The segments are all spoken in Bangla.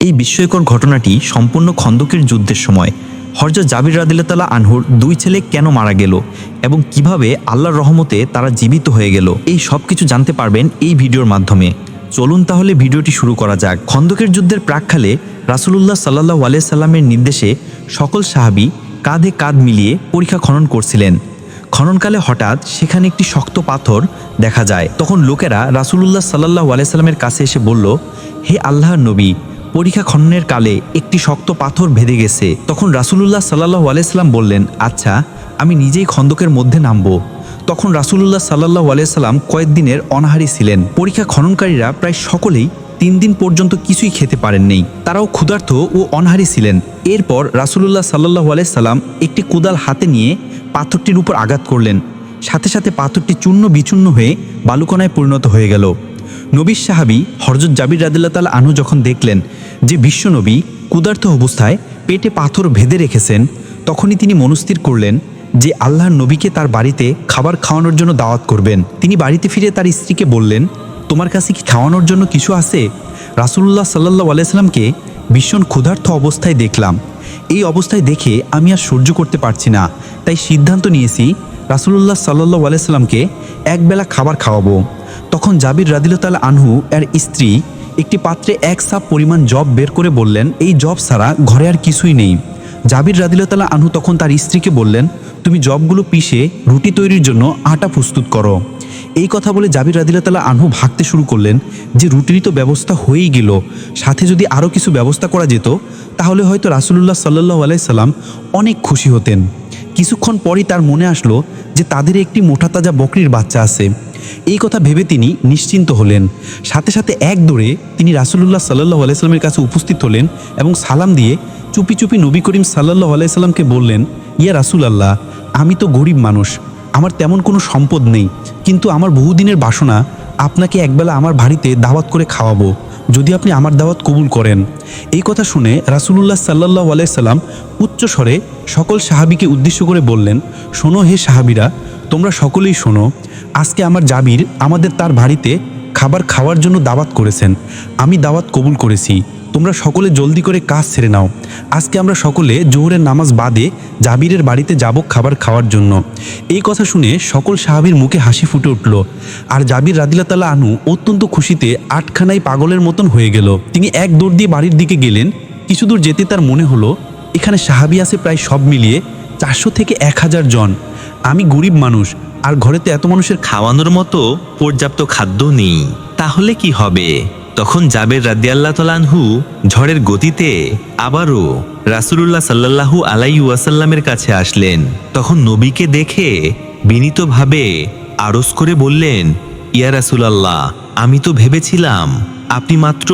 এই বিস্ময়কর ঘটনাটি সম্পূর্ণ খন্দকের যুদ্ধের সময়। হরজত জাবির রাদিল্লাতালা আনহুর দুই ছেলে কেন মারা গেল এবং কীভাবে আল্লাহর রহমতে তারা জীবিত হয়ে গেল, এই সব কিছু জানতে পারবেন এই ভিডিওর মাধ্যমে। চলুন তাহলে ভিডিওটি শুরু করা যাক। খন্দকের যুদ্ধের প্রাককালে রাসুলুল্লাহ সাল্লাহ আলিয়া সাল্লামের নির্দেশে সকল সাহাবি কাঁধে কাঁধ মিলিয়ে পরীক্ষা খনন করছিলেন। খননকালে হঠাৎ সেখানে একটি শক্ত পাথর দেখা যায়। তখন লোকেরা রাসুলুল্লাহ সাল্লাহ আলাইসাল্লামের কাছে এসে বলল, হে আল্লাহর নবী পরীক্ষা খননের কালে একটি শক্ত পাথর ভেদে গেছে। তখন রাসুলুল্লাহ সাল্লাহ আলাইসাল্লাম বললেন আচ্ছা আমি নিজেই খন্দকের মধ্যে নামবো। তখন রাসুলুল্লাহ সাল্লাহ আলাইসাল্লাম কয়েকদিনের অনাহারি ছিলেন। পরীক্ষা খননকারীরা প্রায় সকলেই তিন দিন পর্যন্ত কিছুই খেতে পারেননি তারাও ক্ষুধার্ত ও অনাহারি ছিলেন। এরপর রাসুলুল্লাহ সাল্লাহ আলাইসাল্লাম একটি কুদাল হাতে নিয়ে পাথরটির উপর আঘাত করলেন। সাথে সাথে পাথরটি চূর্ণ বিচূর্ণ হয়ে বালুকণায় পরিণত হয়ে গেল। নবীর সাহাবি হরজত জাবির রাদিল্লা তাল আনহু যখন দেখলেন যে বিশ্বনবী ক্ষুধার্ত অবস্থায় পেটে পাথর ভেদে রেখেছেন, তখনই তিনি মনস্থির করলেন যে আল্লাহর নবীকে তার বাড়িতে খাবার খাওয়ানোর জন্য দাওয়াত করবেন। তিনি বাড়িতে ফিরে তার স্ত্রীকে বললেন, তোমার কাছে কি খাওয়ানোর জন্য কিছু আছে? রাসুল্লাহ সাল্লাহ আলাইসাল্লামকে ভীষণ ক্ষুধার্ত অবস্থায় দেখলাম। এই অবস্থায় দেখে আমি আর সহ্য করতে পারছি না, তাই সিদ্ধান্ত নিয়েছি রাসুলুল্লাহ সাল্লাহ আলাইসাল্লামকে একবেলা খাবার খাওয়াবো। তখন জাবির রাদিলতাল আনহু এর স্ত্রী একটি পাত্রে এক সাপ পরিমাণ জব বের করে বললেন, এই জব ছাড়া ঘরে আর কিছুই নেই। জাবির রাদিলতালা আনহু তখন তার স্ত্রীকে বললেন, তুমি জবগুলো পিষে রুটি তৈরির জন্য আটা প্রস্তুত করো। এই কথা বলে জাবির রাদিলতালা আনহু ভাগতে শুরু করলেন যে রুটির তো ব্যবস্থা হয়েই গেল। সাথে যদি আরও কিছু ব্যবস্থা করা যেত, তাহলে হয়তো রাসুলুল্লাহ সাল্লাহ আলাইসাল্লাম অনেক খুশি হতেন। কিছুক্ষণ পরই তার মনে আসলো যে তাদের একটি মোটা তাজা বকরির বাচ্চা আছে। এই কথা ভেবে তিনি নিশ্চিন্ত হলেন। সাথে সাথে এক দৌড়ে তিনি রাসুলুল্লাহ সাল্লাহ আলাইস্লামের কাছে উপস্থিত হলেন এবং সালাম দিয়ে চুপি চুপি নবী করিম সাল্লাহ আলাইসাল্লামকে বললেন, ইয়া রাসুল আল্লাহ আমি তো গরিব মানুষ, আমার তেমন কোনো সম্পদ নেই, কিন্তু আমার বহুদিনের বাসনা আপনাকে একবেলা আমার বাড়িতে দাওয়াত করে খাওয়াবো। যদি আপনি আমার দাওয়াত কবুল করেন। এই কথা শুনে রাসুলুল্লাহ সাল্লাহ আলাইসাল্লাম উচ্চ স্বরে সকল সাহাবিকে উদ্দেশ্য করে বললেন, শোনো হে সাহাবিরা, তোমরা সকলেই শোনো, আজকে আমার জাবির আমাদের তার বাড়িতে খাবার খাওয়ার জন্য দাওয়াত করেছেন। আমি দাওয়াত কবুল করেছি। তোমরা সকলে জলদি করে কাজ ছেড়ে নাও। আজকে আমরা সকলে জোহরের নামাজ বাদে জাবিরের বাড়িতে যাব খাবার খাওয়ার জন্য। এই কথা শুনে সকল সাহাবির মুখে হাসি ফুটে উঠল। আর জাবির রাদিল্লা আনু অত্যন্ত খুশিতে আটখানায় পাগলের মতন হয়ে গেল। তিনি এক দৌড় দিয়ে বাড়ির দিকে গেলেন। কিছু দূর যেতে তার মনে হলো, এখানে সাহাবি আছে প্রায় সব মিলিয়ে চারশো থেকে এক হাজার জন। আমি গরিব মানুষ, আর ঘরেতে এত মানুষের খাওয়ানোর মতো পর্যাপ্ত খাদ্য নেই। তাহলে কি হবে? তখন জাবের রাদিয়াল্লাহ তালানহু ঝড়ের গতিতে আবারও রাসুলুল্লাহ সাল্লাল্লাহু আলাই ওয়াসাল্লামের কাছে আসলেন। তখন নবীকে দেখে বিনীতভাবে আরজ করে বললেন, ইয়া রাসুলাল্লাহ, আমি তো ভেবেছিলাম আপনি মাত্র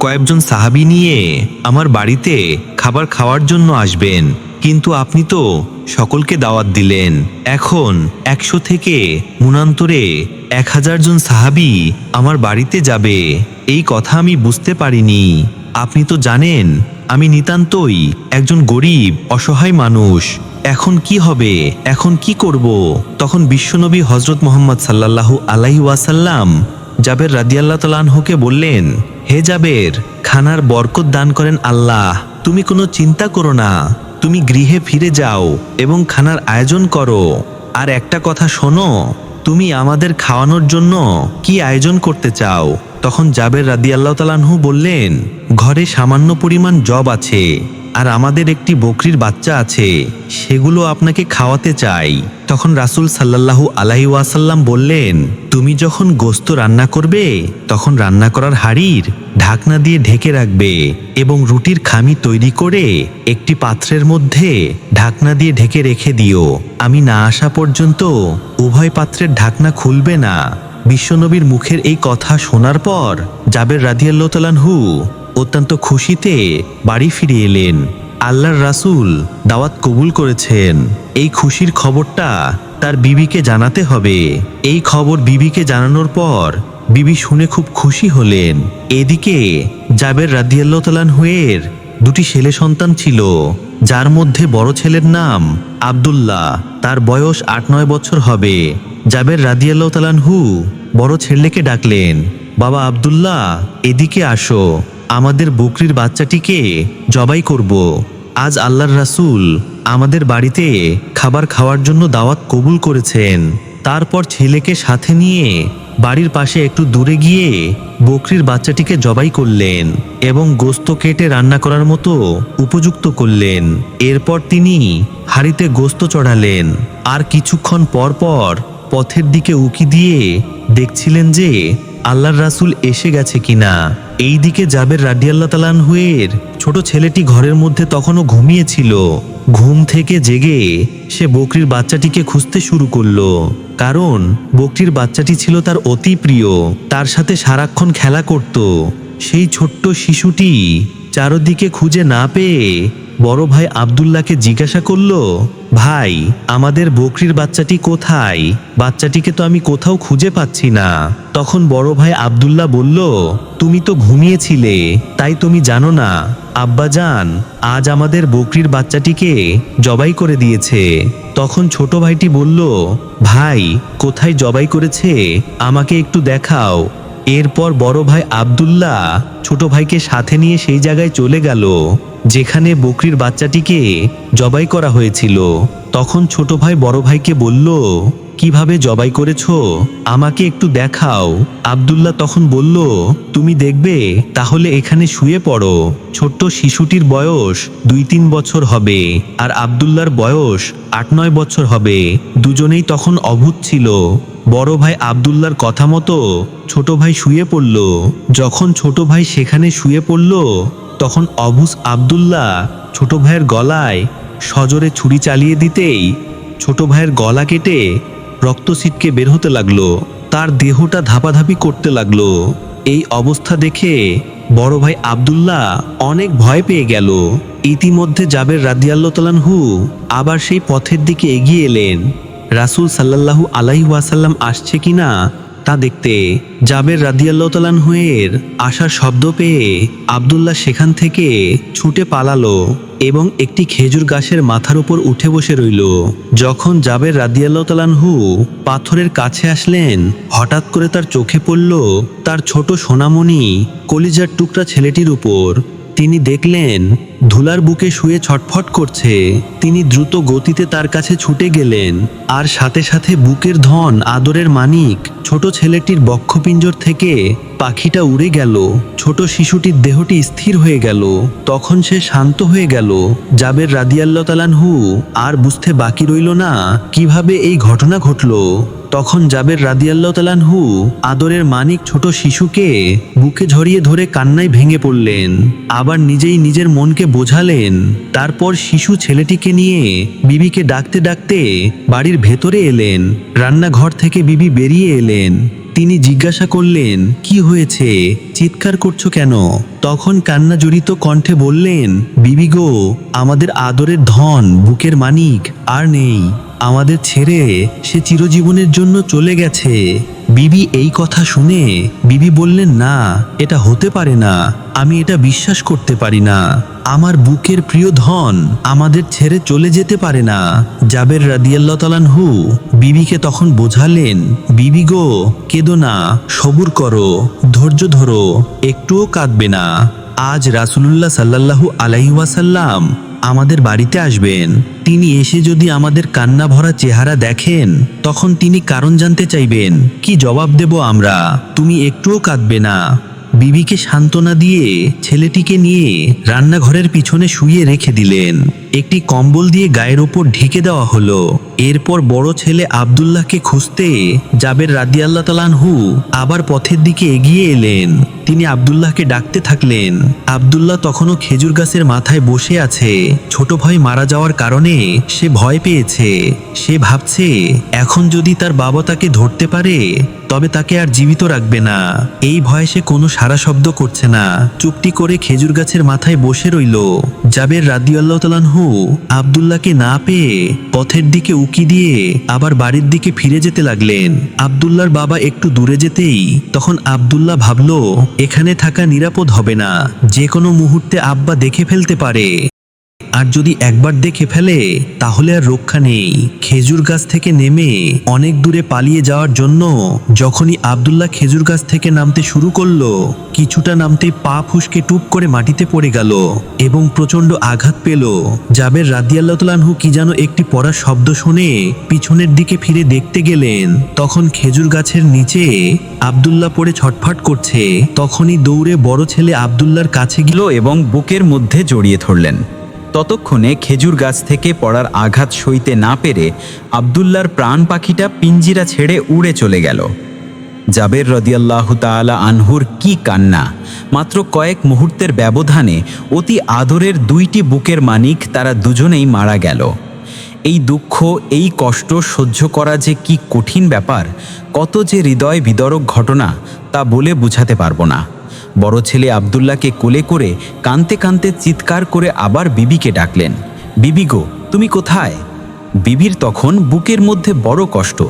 কয়েকজন সাহাবি নিয়ে আমার বাড়িতে খাবার খাওয়ার জন্য আসবেন। কিন্তু আপনি তো সকলকে দাওয়াত দিলেন। এখন একশো থেকে মুনান্তরে এক হাজার জন সাহাবি আমার বাড়িতে যাবে। এই কথা আমি বুঝতে পারিনি। আপনি তো জানেন, আমি নিতান্তই একজন গরিব, অসহায় মানুষ। এখন কি হবে? এখন কি করব? তখন বিশ্বনবী হজরত মোহাম্মদ সাল্লাল্লাহু আলাইহি ওয়াসাল্লাম জাবের রাদিয়াল্লাহ তালানহকে বললেন, হে জাবের, খানার বরকত দান করেন আল্লাহ। তুমি কোনো চিন্তা করো না। তুমি গৃহে ফিরে যাও এবং খানার আয়োজন করো। আর একটা কথা শোনো, তুমি আমাদের খাওয়ানোর জন্য কি আয়োজন করতে চাও? তখন জাবের রাদি আল্লাহ তালানহু বললেন, ঘরে সামান্য পরিমাণ জব আছে। আর আমাদের একটি বকরির বাচ্চা আছে, সেগুলো আপনাকে খাওয়াতে চাই। তখন রাসুল সাল্লাল্লাহু আলাহি ওয়াসাল্লাম বললেন, তুমি যখন গোস্ত রান্না করবে, তখন রান্না করার হাড়ির ঢাকনা দিয়ে ঢেকে রাখবে এবং রুটির খামি তৈরি করে একটি পাত্রের মধ্যে ঢাকনা দিয়ে ঢেকে রেখে দিও। আমি না আসা পর্যন্ত উভয় পাত্রের ঢাকনা খুলবে না। বিশ্বনবীর মুখের এই কথা শোনার পর জাবের রাদিয়াল্লাহু অত্যন্ত খুশিতে বাড়ি ফিরে এলেন। আল্লাহর রাসূল দাওয়াত কবুল করেছেন। এই খুশির খবরটা তার বিবিকে জানাতে হবে। এই খবর বিবিকে জানানোর পর বিবি শুনে খুব খুশি হলেন। এদিকে জাবের রাদিয়াল্লাহর দুটি ছেলে সন্তান ছিল। যার মধ্যে বড় ছেলের নাম আব্দুল্লাহ। তার বয়স আট নয় বছর হবে। জাবের রাদিয়াল্লাহ তালানহু বড় ছেলেকে ডাকলেন, বাবা আব্দুল্লাহ, এদিকে আসো। আমাদের বকরির বাচ্চাটিকে জবাই করব। আজ আল্লাহর রাসূল আমাদের বাড়িতে খাবার খাওয়ার জন্য দাওয়াত কবুল করেছেন। তারপর ছেলেকে সাথে নিয়ে বাড়ির পাশে একটু দূরে গিয়ে বকরির বাচ্চাটিকে জবাই করলেন এবং গোস্ত কেটে রান্না করার মতো উপযুক্ত করলেন। এরপর তিনি হাড়িতে গোস্ত চড়ালেন। আর কিছুক্ষণ পর পর পথের দিকে উকি দিয়ে দেখছিলেন যে আল্লাহর রাসুল এসে গেছে কিনা? এই দিকে জাবের রাডিয়াল্লা তালানহুয়ের ছোট ছেলেটি ঘরের মধ্যে তখনও ঘুমিয়েছিল। ঘুম থেকে জেগে সে বকরির বাচ্চাটিকে খুঁজতে শুরু করল। কারণ বকরির বাচ্চাটি ছিল তার অতি প্রিয়, তার সাথে সারাক্ষণ খেলা করত। সেই ছোট্ট শিশুটি চারদিকে খুঁজে না পেয়ে বড় ভাই আব্দুল্লাহকে জিজ্ঞাসা করল, ভাই, আমাদের বকরির বাচ্চাটি কোথায়? বাচ্চাটিকে তো আমি কোথাও খুঁজে পাচ্ছি না। তখন বড় ভাই আব্দুল্লাহ বলল, তুমি তো ঘুমিয়েছিলে, তাই তুমি জানো না। আব্বাজান আজ আমাদের বকরির বাচ্চাটিকে জবাই করে দিয়েছে। তখন ছোট ভাইটি বলল, ভাই, কোথায় জবাই করেছে? আমাকে একটু দেখাও। এরপর বড় ভাই আবদুল্লাহ ছোট ভাইকে সাথে নিয়ে সেই জায়গায় চলে গেল, যেখানে বকরির বাচ্চাটিকে জবাই করা হয়েছিল। তখন ছোট ভাই বড় ভাইকে বলল কীভাবে জবাই করেছ? আমাকে একটু দেখাও। আব্দুল্লাহ তখন বলল, তুমি দেখবে, তাহলে এখানে শুয়ে পড়ো। ছোট্ট শিশুটির বয়স দুই তিন বছর হবে, আর আব্দুল্লাহর বয়স আট নয় বছর হবে। দুজনেই তখন অভূত ছিল। বড় ভাই আব্দুল্লাহর কথা মতো ছোট ভাই শুয়ে পড়ল। যখন ছোট ভাই সেখানে শুয়ে পড়ল, তখন অবুস আব্দুল্লাহ ছোট ভাইয়ের গলায় সজোরে ছুরি চালিয়ে দিতেই ছোট ভাইয়ের গলা কেটে রক্ত ছিটকে বের হতে লাগল, তার দেহটা ধাপাধাপি করতে লাগল। এই অবস্থা দেখে বড় ভাই আবদুল্লাহ অনেক ভয় পেয়ে গেল। ইতিমধ্যে জাবের রাদিয়াল্লাহু আবার সেই পথের দিকে এগিয়ে এলেন। রাসুল সাল্লাহু আলাইহি ওয়াসাল্লাম আসছে কিনা তা দেখতে জাবের রাদিয়াল্লাহতালানহুয়ের আসার শব্দ পেয়ে আব্দুল্লাহ সেখান থেকে ছুটে পালালো এবং একটি খেজুর গাছের মাথার উপর উঠে বসে রইল। যখন জাবের রাদিয়াল্লাহতালানহু পাথরের কাছে আসলেন, হঠাৎ করে তার চোখে পড়ল তার ছোট সোনামণি কলিজার টুকরা ছেলেটির উপর। তিনি দেখলেন ধুলার বুকে শুয়ে ছটফট করছে। তিনি দ্রুত গতিতে তার কাছে ছুটে গেলেন। আর সাথে সাথে বুকের ধন আদরের মানিক, ছোট ছেলেটির বক্ষপিঞ্জর থেকে পাখিটা উড়ে গেল। ছোট শিশুটির দেহটি স্থির হয়ে গেল। তখন সে শান্ত হয়ে গেল। জাবের রাদিয়াল্লাহ তালানহু আর বুঝতে বাকি রইল না কীভাবে এই ঘটনা ঘটল। তখন জাবের রাদিয়াল্লাহ তালানহু আদরের মানিক ছোট শিশুকে বুকে ঝরিয়ে ধরে কান্নায় ভেঙে পড়লেন। আবার নিজেই নিজের মনকে বোঝালেন, তারপর শিশু ছেলেটিকে নিয়ে বিবিকে ডাকতে ডাকতে বাড়ির ভেতরে এলেন। রান্নাঘর থেকে বিবি বেরিয়ে এলেন। তিনি জিজ্ঞাসা করলেন, কি হয়েছে? চিৎকার করছ কেন? তখন কান্না জড়িত কণ্ঠে বললেন, বিবি গো, আমাদের আদরের ধন, বুকের মানিক, আর নেই। আমাদের ছেড়ে সে চিরজীবনের জন্য চলে গেছে। বিবি এই কথা শুনে বিবি বললেন, না, এটা হতে পারে না। আমি এটা বিশ্বাস করতে পারি না। আমার বুকের প্রিয় ধন আমাদের ছেড়ে চলে যেতে পারে না। জাবের রাদিয়াল্লাহ তালানহু বিবিকে তখন বোঝালেন, বিবি গো, কেঁদো না, সবুর করো, ধৈর্য ধরো, একটুও কাঁদবে না। আজ রাসুলুল্লাহ সাল্লাল্লাহু আলাইহি ওয়াসাল্লাম আমাদের বাড়িতে আসবেন। তিনি এসে যদি আমাদের কান্না ভরা চেহারা দেখেন, তখন তিনি কারণ জানতে চাইবেন, কি জবাব দেব আমরা? তুমি একটুও কাঁদবে না। বিবিকে সান্ত্বনা দিয়ে ছেলেটিকে নিয়ে রান্নাঘরের পিছনে শুয়ে রেখে দিলেন। একটি কম্বল দিয়ে গায়ের ওপর ঢেকে দেওয়া হলো। এরপর বড় ছেলে আব্দুল্লাহকে খুঁজতে জাবের রাদিয়াল্লাহ তালানহু আবার পথের দিকে এগিয়ে এলেন। তিনি আবদুল্লাহকে ডাকতে থাকলেন। আব্দুল্লাহ তখনও খেজুর গাছের মাথায় বসে আছে। ছোট ভাই মারা যাওয়ার কারণে সে ভয় পেয়েছে। সে ভাবছে, এখন যদি তার বাবা তাকে ধরতে পারে, তবে তাকে আর জীবিত রাখবে না। এই ভয়ে সে কোনো সারা শব্দ করছে না। চুপটি করে খেজুর গাছের মাথায় বসে রইল। জাবের রাদিয়াল্লাহ তালানহু আব্দুল্লাহকে না পেয়ে পথের দিকে উকি দিয়ে আবার বাড়ির দিকে ফিরে যেতে লাগলেন। আবদুল্লার বাবা একটু দূরে যেতেই তখন আব্দুল্লাহ ভাবল, এখানে থাকা নিরাপদ হবে না। যে কোনো মুহূর্তে আব্বা দেখে ফেলতে পারে। আর যদি একবার দেখে ফেলে, তাহলে আর রক্ষা নেই। খেজুর গাছ থেকে নেমে অনেক দূরে পালিয়ে যাওয়ার জন্য যখনই আবদুল্লাহ খেজুর গাছ থেকে নামতে শুরু করল, কিছুটা নামতে পা ফুসকে টুপ করে মাটিতে পড়ে গেল এবং প্রচণ্ড আঘাত পেল। জাবের রাদিয়াল্লাহ কি যেন একটি পড়া শব্দ শুনে পিছনের দিকে ফিরে দেখতে গেলেন। তখন খেজুর গাছের নিচে আবদুল্লাহ পড়ে ছটফট করছে। তখনই দৌড়ে বড় ছেলে আবদুল্লার কাছে গেল এবং বুকের মধ্যে জড়িয়ে ধরলেন। ততক্ষণে খেজুর গাছ থেকে পড়ার আঘাত সইতে না পেরে আবদুল্লার প্রাণ পাখিটা পিঞ্জিরা ছেড়ে উড়ে চলে গেল। জাবের রদিয়াল্লাহ তাআলা আনহুর কি কান্না? মাত্র কয়েক মুহূর্তের ব্যবধানে অতি আদরের দুইটি বুকের মানিক তারা দুজনেই মারা গেল। এই দুঃখ, এই কষ্ট সহ্য করা যে কি কঠিন ব্যাপার, কত যে হৃদয় বিদরক ঘটনা তা বলে বুঝাতে পারব না। বড় ছেলে আবদুল্লাহকে কোলে করে কানতে কানতে চিৎকার করে আবার বিবিকে ডাকলেন। বিবি গো, তুমি কোথায়? বিবির তখন বুকের মধ্যে বড় কষ্ট।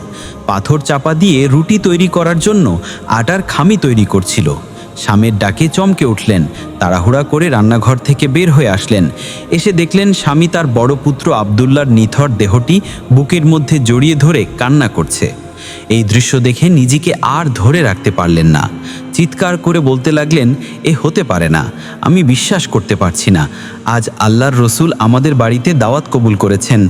পাথর চাপা দিয়ে রুটি তৈরি করার জন্য আটার খামি তৈরি করছিল। স্বামীর ডাকে চমকে উঠলেন, তাড়াহুড়া করে রান্নাঘর থেকে বের হয়ে আসলেন। এসে দেখলেন স্বামী তার বড় পুত্র আবদুল্লার নিথর দেহটি বুকের মধ্যে জড়িয়ে ধরে কান্না করছে। এই দৃশ্য দেখে নিজেকে আর ধরে রাখতে পারলেন না। চিৎকার করে বলতে লাগলেন, এ হতে পারে না, আমি বিশ্বাস করতে পারছি না। আজ আল্লাহর রসুল আমাদের বাড়িতে দাওয়াত কবুল করেছেন,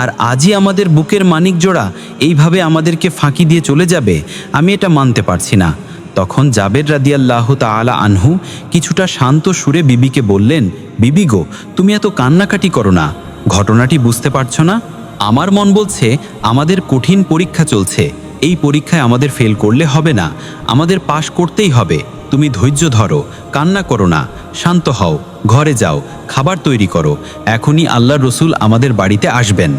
আর আজই আমাদের বুকের মানিক জোড়া এইভাবে আমাদেরকে ফাঁকি দিয়ে চলে যাবে, আমি এটা মানতে পারছি না। তখন জাবের রাদিয়াল্লাহ তাআলা আনহু কিছুটা শান্ত সুরে বিবিকে বললেন, বিবি গো, তুমি এত কান্নাকাটি করো না। ঘটনাটি বুঝতে পারছ না? আমার মন বলছে, আমাদের কঠিন পরীক্ষা চলছে। এই পরীক্ষায় আমাদের ফেল করলে হবে না। আমাদের পাশ করতেই হবে। তুমি ধৈর্য ধরো, কান্না করো না। শান্ত হও, ঘরে যাও, খাবার তৈরি করো। এখনই আল্লাহ রসুল আমাদের বাড়িতে আসবেন।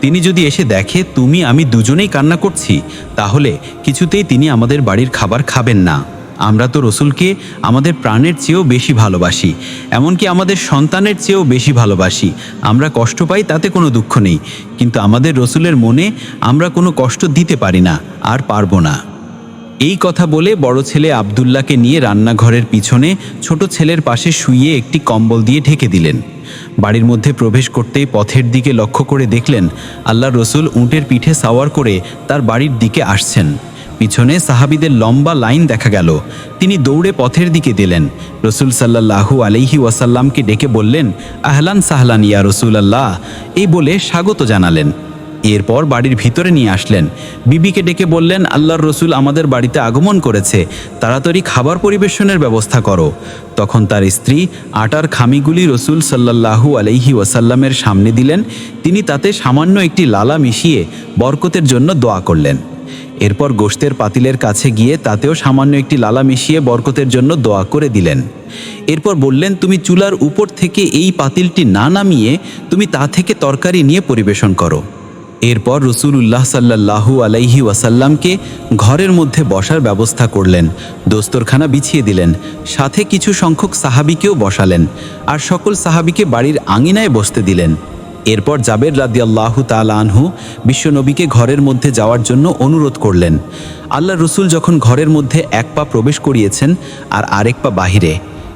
তিনি যদি এসে দেখে, তুমি, আমি দুজনেই কান্না করছি, তাহলে কিছুতেই তিনি আমাদের বাড়ির খাবার খাবেন না। আমরা তো রসুলকে আমাদের প্রাণের চেয়েও বেশি ভালোবাসি, এমনকি আমাদের সন্তানের চেয়েও বেশি ভালোবাসি। আমরা কষ্ট পাই, তাতে কোনো দুঃখ নেই। কিন্তু আমাদের রসুলের মনে আমরা কোনো কষ্ট দিতে পারি না, আর পারব না। এই কথা বলে বড় ছেলে আবদুল্লাহকে নিয়ে রান্নাঘরের পিছনে ছোট ছেলের পাশে শুইয়ে একটি কম্বল দিয়ে ঢেকে দিলেন। বাড়ির মধ্যে প্রবেশ করতেই পথের দিকে লক্ষ্য করে দেখলেন আল্লাহ রসুল উঁটের পিঠে সাওয়ার করে তার বাড়ির দিকে আসছেন। পিছনে সাহাবিদের লম্বা লাইন দেখা গেল। তিনি দৌড়ে পথের দিকে দিলেন। রসুল সাল্লাল্লাহু আলাইহি ওয়াসাল্লামকে ডেকে বললেন, আহলান সাহলান ইয়া রসুল আল্লাহ এই বলে স্বাগত জানালেন। এরপর বাড়ির ভিতরে নিয়ে আসলেন। বিবিকে ডেকে বললেন, আল্লাহর রসুল আমাদের বাড়িতে আগমন করেছে। তাড়াতাড়ি খাবার পরিবেশনের ব্যবস্থা করো। তখন তার স্ত্রী আটার খামিগুলি রসুল সাল্লাল্লাহু আলাইহি ওয়াসাল্লামের সামনে দিলেন। তিনি তাতে সামান্য একটি লালা মিশিয়ে বরকতের জন্য দোয়া করলেন। এরপর গোশতের পাতিলের কাছে গিয়ে তাতেও সামান্য একটি লালা মিশিয়ে বরকতের জন্য দোয়া করে দিলেন। এরপর বললেন, তুমি চুলার উপর থেকে এই পাতিলটি না নামিয়ে তুমি তা থেকে তরকারি নিয়ে পরিবেশন করো। এরপর রসুলুল্লাহ সাল্লাল্লাহু আলাইহি ওয়াসাল্লামকে ঘরের মধ্যে বসার ব্যবস্থা করলেন, দোস্তরখানা বিছিয়ে দিলেন, সাথে কিছু সংখ্যক সাহাবিকেও বসালেন, আর সকল সাহাবিকে বাড়ির আঙিনায় বসতে দিলেন। এরপর জাবের রাদিয়াল্লাহু তাল আনহু বিশ্বনবীকে ঘরের মধ্যে যাওয়ার জন্য অনুরোধ করলেন। আল্লাহ রসুল যখন ঘরের মধ্যে এক পা প্রবেশ করিয়েছেন আর আরেক পা বাহিরে,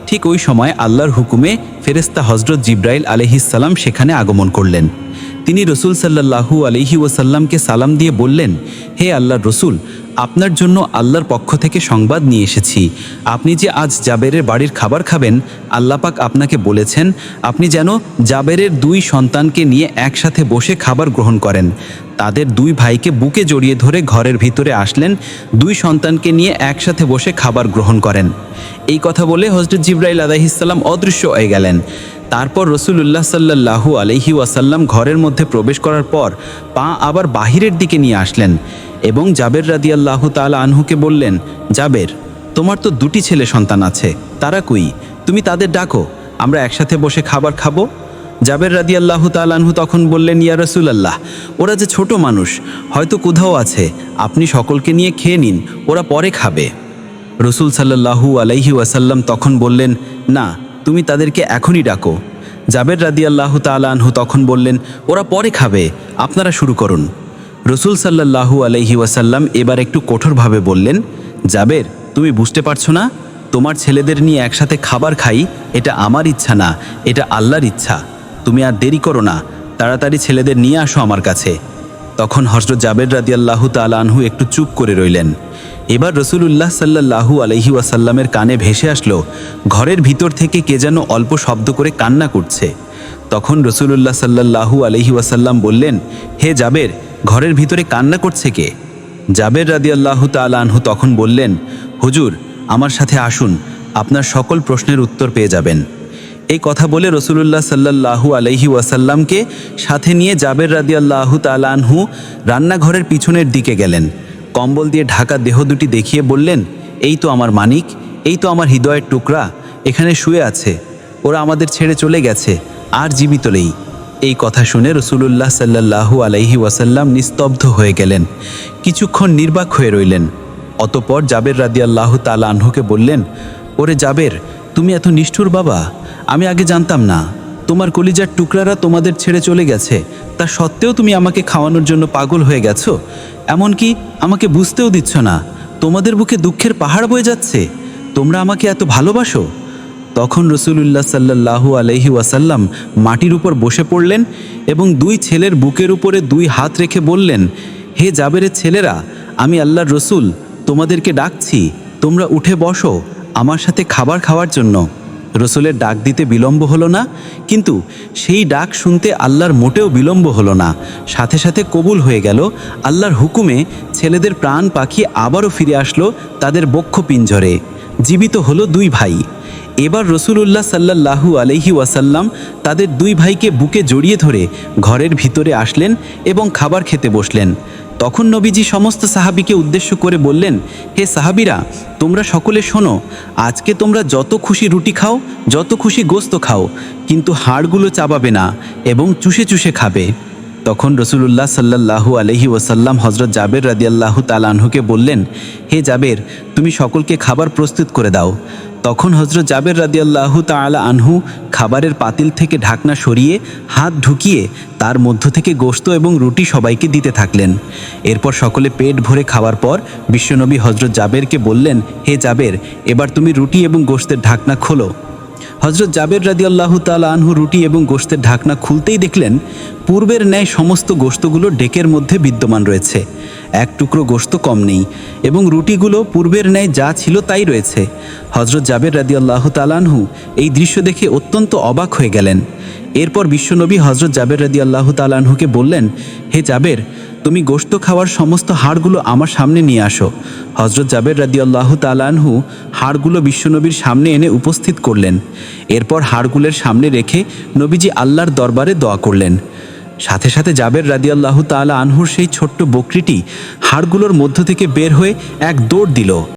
ঠিক ওই সময় আল্লাহর হুকুমে ফেরেস্তা হজরত জিব্রাইল আলহিসাল্লাম সেখানে আগমন করলেন। তিনি রসুল সাল্লাল্লাহু আলহি ওয়াসাল্লামকে সালাম দিয়ে বললেন, হে আল্লাহর রসুল আপনার জন্য আল্লাহর পক্ষ থেকে সংবাদ নিয়ে এসেছি। আপনি যে আজ জাবেরের বাড়ির খাবার খাবেন আল্লাপাক আপনাকে বলেছেন, আপনি যেন জাবেরের দুই সন্তানকে নিয়ে একসাথে বসে খাবার গ্রহণ করেন। তাদের দুই ভাইকে বুকে জড়িয়ে ধরে ঘরের ভিতরে আসলেন, দুই সন্তানকে নিয়ে একসাথে বসে খাবার গ্রহণ করেন। এই কথা বলে হজরত জিব্রাইল আলাইহিসাল্লাম অদৃশ্য হয়ে গেলেন। তারপর রসুল্লাহ সাল্লাহু আলহি ওয়াসাল্লাম ঘরের মধ্যে প্রবেশ করার পর পা আবার বাহিরের দিকে নিয়ে আসলেন এবং জাবের রাদিয়াল্লাহ তাআলা আনহুকে বললেন, জাবের, তোমার তো দুটি ছেলে সন্তান আছে, তারা কুই? তুমি তাদের ডাকো, আমরা একসাথে বসে খাবার খাব? জাবের রাদিয়াল্লাহ তালানহু তখন বললেন, ইয়া রসুলাল্লাহ, ওরা যে ছোট মানুষ, হয়তো কোথাও আছে, আপনি সকলকে নিয়ে খেয়ে নিন, ওরা পরে খাবে। রসুল সাল্লাল্লাহু আলাইহি ওয়াসাল্লাম তখন বললেন, না তুমি তাদেরকে এখনই ডাকো। জাবের রাদিয়াল্লাহ তালানহু তখন বললেন, ওরা পরে খাবে, আপনারা শুরু করুন। রসুল সাল্লাল্লাহু আলাইহি ওয়াসাল্লাম এবার একটু কঠোরভাবে বললেন, জাবের, তুমি বুঝতে পারছ না? তোমার ছেলেদের নিয়ে একসাথে খাবার খাই, এটা আমার ইচ্ছা না, এটা আল্লাহর ইচ্ছা। তুমি আর দেরি করো না, তাড়াতাড়ি ছেলেদের নিয়ে আসো আমার কাছে। তখন হজরত জাবের রাদিয়াল্লাহু তালানহু একটু চুপ করে রইলেন। এবার রসুলুল্লাহ সাল্লাল্লাহু আলহি ওয়াসাল্লামের কানে ভেসে আসলো, ঘরের ভিতর থেকে কে যেন অল্প শব্দ করে কান্না করছে। তখন রসুলুল্লাহ সাল্লাল্লাহু আলহি ওয়াসাল্লাম বললেন, হে জাবের, ঘরের ভিতরে কান্না করছে কে? জাবের রাদিয়াল্লাহু তালানহু তখন বললেন, হুজুর, আমার সাথে আসুন, আপনার সকল প্রশ্নের উত্তর পেয়ে যাবেন। এই কথা বলে রসুলুল্লাহ সাল্লাল্লাহু আলহি ওয়াসাল্লামকে সাথে নিয়ে জাবের রাদিয়াল্লাহু তালানহু রান্নাঘরের পিছনের দিকে গেলেন। কম্বল দিয়ে ঢাকা দেহ দুটি দেখিয়ে বললেন, এই তো আমার মানিক, এই তো আমার হৃদয়ের টুকরা, এখানে শুয়ে আছে। ওরা আমাদের ছেড়ে চলে গেছে, আর জীবিত নেই। এই কথা শুনে রসুলুল্লাহ সাল্লাল্লাহু আলাইহি ওয়াসাল্লাম নিস্তব্ধ হয়ে গেলেন। কিছুক্ষণ নির্বাক হয়ে রইলেন। অতপর জাবের রাদিয়াল্লাহ তালা আনহুকে বললেন, ওরে জাবের তুমি এত নিষ্ঠুর বাবা, আমি আগে জানতাম না। তোমার কলিজার টুকরারা তোমাদের ছেড়ে চলে গেছে, তা সত্ত্বেও তুমি আমাকে খাওয়ানোর জন্য পাগল হয়ে গেছো। এমনকি আমাকে বুঝতেও দিচ্ছ না, তোমাদের বুকে দুঃখের পাহাড় বয়ে যাচ্ছে। তোমরা আমাকে এত ভালোবাসো? তখন রসুলুল্লাহ সাল্লাহু আলহি ওয়াসাল্লাম মাটির উপর বসে পড়লেন এবং দুই ছেলের বুকের উপরে দুই হাত রেখে বললেন, হে জাবেরের ছেলেরা, আমি আল্লাহর রসুল, তোমাদেরকে ডাকছি, তোমরা উঠে বসো। আমার সাথে খাবার খাওয়ার জন্য। রসুলের ডাক দিতে বিলম্ব হলো না, কিন্তু সেই ডাক শুনতে আল্লাহর মোটেও বিলম্ব হলো না। সাথে সাথে কবুল হয়ে গেল, আল্লাহর হুকুমে ছেলেদের প্রাণ পাখি আবারও ফিরে আসলো তাদের বক্ষ পিঞ্জরে। জীবিত হলো দুই ভাই। এবার রসুলুল্লাহ সাল্লাল্লাহু আলহি ওয়াসাল্লাম তাদের দুই ভাইকে বুকে জড়িয়ে ধরে ঘরের ভিতরে আসলেন এবং খাবার খেতে বসলেন। তখন নবীজি সমস্ত সাহাবিকে উদ্দেশ্য করে বললেন, হে সাহাবিরা, তোমরা সকলে শোনো, আজকে তোমরা যত খুশি রুটি খাও, যত খুশি গোস্ত খাও, কিন্তু হাড়গুলো চাবাবে না এবং চুষে চুষে খাবে। তখন রসুলুল্লাহ সাল্লাল্লাহু আলহি ওয়াসাল্লাম হজরত জাবের রাদিয়াল্লাহু তালাহুকে বললেন, হে জাবের, তুমি সকলকে খাবার প্রস্তুত করে দাও। তখন হজরত জাবের রাদিয়াল্লাহু তাআলা আনহু খাবারের পাতিল থেকে ঢাকনা সরিয়ে হাত ঢুকিয়ে তার মধ্য থেকে গোস্ত এবং রুটি সবাইকে দিতে থাকলেন। এরপর সকলে পেট ভরে খাওয়ার পর বিশ্বনবী হজরত জাবেরকে বললেন, হে জাবের, এবার তুমি রুটি এবং গোশতের ঢাকনা খোলো। হজরত জাবের রাদিয়াল্লাহু তাআলা আনহু রুটি এবং গোশতের ঢাকনা খুলতেই দেখলেন, পূর্বের ন্যায় সমস্ত গোস্তগুলো ডেকের মধ্যে বিদ্যমান রয়েছে। এক টুকরো গোশত কম নেই এবং রুটিগুলো পূর্বের ন্যায় যা ছিল তাই রয়েছে। হজরত জাবের রাদিয়াল্লাহু তাআলা আনহু এই দৃশ্য দেখে অত্যন্ত অবাক হয়ে গেলেন। এরপর বিশ্বনবী হজরত জাবের রাদিয়াল্লাহু তাআলা আনহুকে বললেন, হে জাবের, তুমি গোশত খাওয়ার সমস্ত হাড়গুলো আমার সামনে নিয়ে আসো। হজরত জাবের রাদিয়াল্লাহ তালানহু হাড়গুলো বিশ্বনবীর সামনে এনে উপস্থিত করলেন। এরপর হাড়গুলের সামনে রেখে নবীজি আল্লাহর দরবারে দোয়া করলেন। সাথে সাথে জাবের রাদিয়াল্লাহু তাআলা আনহুর সেই ছোট্ট বকরিটি হাড়গুলোর মধ্য থেকে বের হয়ে এক দৌড় দিল।